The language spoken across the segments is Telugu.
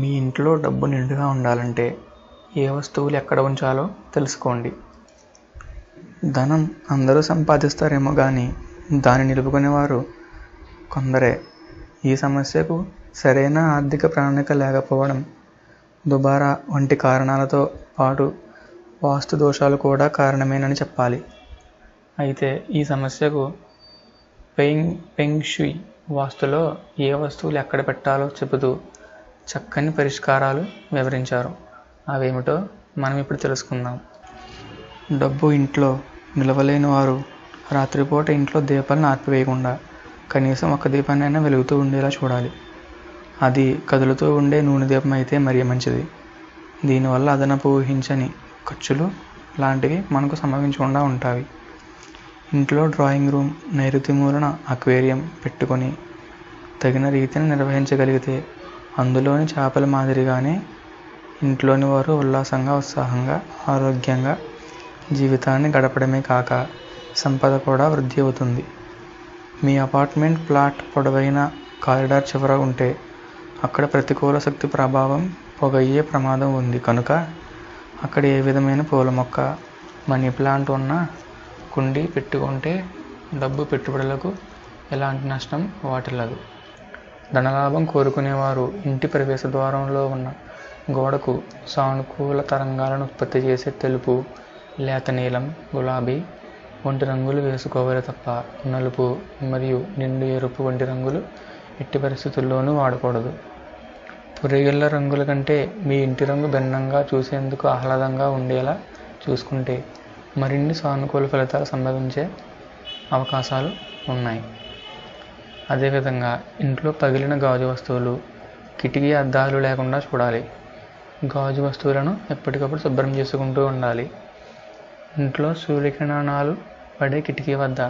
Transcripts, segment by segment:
మీ ఇంట్లో డబ్బు నిండుగా ఉండాలంటే ఏ వస్తువులు ఎక్కడ ఉంచాలో తెలుసుకోండి. ధనం అందరూ సంపాదిస్తారేమో కానీ దాన్ని నిలుపుకునేవారు కొందరే. ఈ సమస్యకు సరైన ఆర్థిక ప్రణాళిక లేకపోవడం దుబారా వంటి కారణాలతో పాటు వాస్తు దోషాలు కూడా కారణమేనని చెప్పాలి. అయితే ఈ సమస్యకు పెయింగ్ పెంగ్ షుయ్ వాస్తులో ఏ వస్తువులు ఎక్కడ పెట్టాలో చెబుతూ చక్కని పరిష్కారాలు వివరించారు. అవేమిటో మనం ఇప్పుడు తెలుసుకుందాం. డబ్బు ఇంట్లో నిలవలేని వారు రాత్రిపూట ఇంట్లో దీపాలను ఆర్పివేయకుండా కనీసం ఒక దీపాన్నైనా వెలుగుతూ ఉండేలా చూడాలి. అది కదులుతూ ఉండే నూనె దీపం అయితే మరీ మంచిది. దీనివల్ల అదనపు ఊహించని ఖర్చులు లాంటివి మనకు సంభవించకుండా ఉంటాయి. ఇంట్లో డ్రాయింగ్ రూమ్ నైరుతి మూలన అక్వేరియం పెట్టుకొని తగిన రీతిని నిర్వహించగలిగితే అందులోని చేపల మాదిరిగానే ఇంట్లోని వారు ఉల్లాసంగా ఉత్సాహంగా ఆరోగ్యంగా జీవితాన్ని గడపడమే కాక సంపద కూడా వృద్ధి అవుతుంది. మీ అపార్ట్మెంట్ ప్లాట్ పొడవైన కారిడార్ చివర ఉంటే అక్కడ ప్రతికూల శక్తి ప్రభావం పొగయ్యే ప్రమాదం ఉంది. కనుక అక్కడ ఏ విధమైన పూల మొక్క మనీ ప్లాంట్ ఉన్న కుండి పెట్టుకుంటే డబ్బు పెట్టుబడులకు ఎలాంటి నష్టం వాటిల్లదు. ధనలాభం కోరుకునేవారు. ఇంటి ప్రవేశ ద్వారంలో ఉన్న గోడకు సానుకూల తరంగాలను ఉత్పత్తి చేసే తెలుపు లేత నీలం గులాబీ వంటి రంగులు వేసుకోవాలి తప్ప నలుపు మరియు నిండు ఎరుపు వంటి రంగులు ఎట్టి పరిస్థితుల్లోనూ వాడకూడదు. పురిగిళ్ళ రంగుల కంటే మీ ఇంటి రంగు భిన్నంగా చూసేందుకు ఆహ్లాదంగా ఉండేలా చూసుకుంటే మరిన్ని సానుకూల ఫలితాలు సంభవించే అవకాశాలు ఉన్నాయి. అదేవిధంగా ఇంట్లో పగిలిన గాజు వస్తువులు కిటికీ అద్దాలు లేకుండా చూడాలి. గాజు వస్తువులను ఎప్పటికప్పుడు శుభ్రం చేసుకుంటూ ఉండాలి. ఇంట్లో సూర్యకిరణాలు పడే కిటికీ వద్ద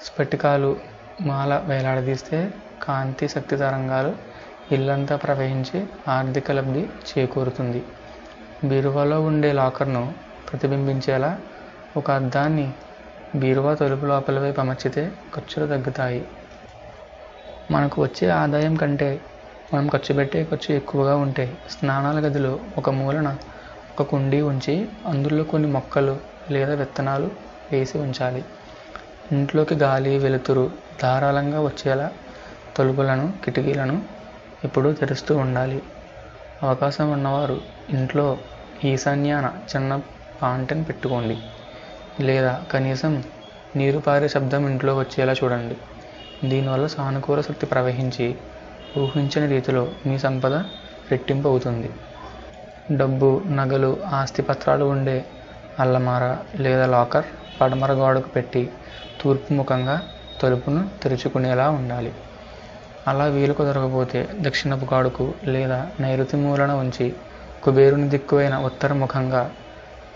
స్ఫటికాలు మాల వేలాడదీస్తే కాంతి శక్తి తరంగాలు ఇల్లంతా ప్రవహించి ఆర్థిక లబ్ధి చేకూరుతుంది. బీరువాలో ఉండే లాకర్ను ప్రతిబింబించేలా ఒక అద్దాన్ని బీరువా తలుపు లోపల వైపు అమర్చితే ఖర్చులు తగ్గుతాయి. మనకు వచ్చే ఆదాయం కంటే మనం ఖర్చు పెట్టే ఖర్చు ఎక్కువగా ఉంటే స్నానాల గదిలో ఒక మూలన ఒక కుండీ ఉంచి అందులో కొన్ని మొక్కలు లేదా విత్తనాలు వేసి ఉంచాలి. ఇంట్లోకి గాలి వెలుతురు ధారాళంగా వచ్చేలా తలుపులను కిటికీలను ఎప్పుడూ తెరుస్తూ ఉండాలి. అవకాశం ఉన్నవారు ఇంట్లో ఈశాన్యాన చిన్న పాంటెన్ పెట్టుకోండి. లేదా కనీసం నీరు పారే శబ్దం ఇంట్లో వచ్చేలా చూడండి. దీనివల్ల సానుకూల శక్తి ప్రవహించి ఊహించని రీతిలో మీ సంపద రెట్టింపు అవుతుంది డబ్బు నగలు ఆస్తి పత్రాలు ఉండే అల్లమార లేదా లాకర్ పడమర గోడకు పెట్టి తూర్పు ముఖంగా తలుపును తెరుచుకునేలా ఉండాలి. అలా వీలు కుదరకపోతే దక్షిణపు గాడుకు లేదా నైరుతి మూలన ఉంచి కుబేరుని దిక్కువైన ఉత్తర ముఖంగా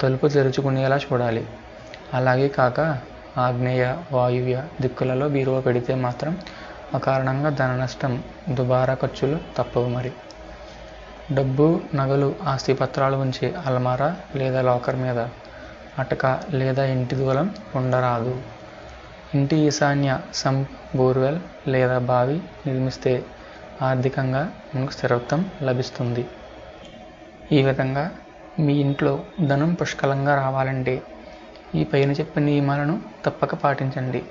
తలుపు తెరుచుకునేలా చూడాలి. అలాగే కాక ఆగ్నేయ వాయువ్య దిక్కులలో బీరువా పెడితే మాత్రం అకారణంగా ధన నష్టం దుబారా ఖర్చులు తప్పవు మరి. డబ్బు నగలు ఆస్తి పత్రాలు ఉంచే అల్మారా లేదా లాకర్ మీద అటక లేదా ఇంటి దూలం ఉండరాదు. ఇంటి ఈశాన్య సం బోర్వెల్ లేదా బావి నిర్మిస్తే ఆర్థికంగా మనకు స్థిరత్వం లభిస్తుంది. ఈ విధంగా మీ ఇంట్లో ధనం పుష్కలంగా రావాలంటే ఈ పైన చెప్పిన నియమాలను తప్పక పాటించండి.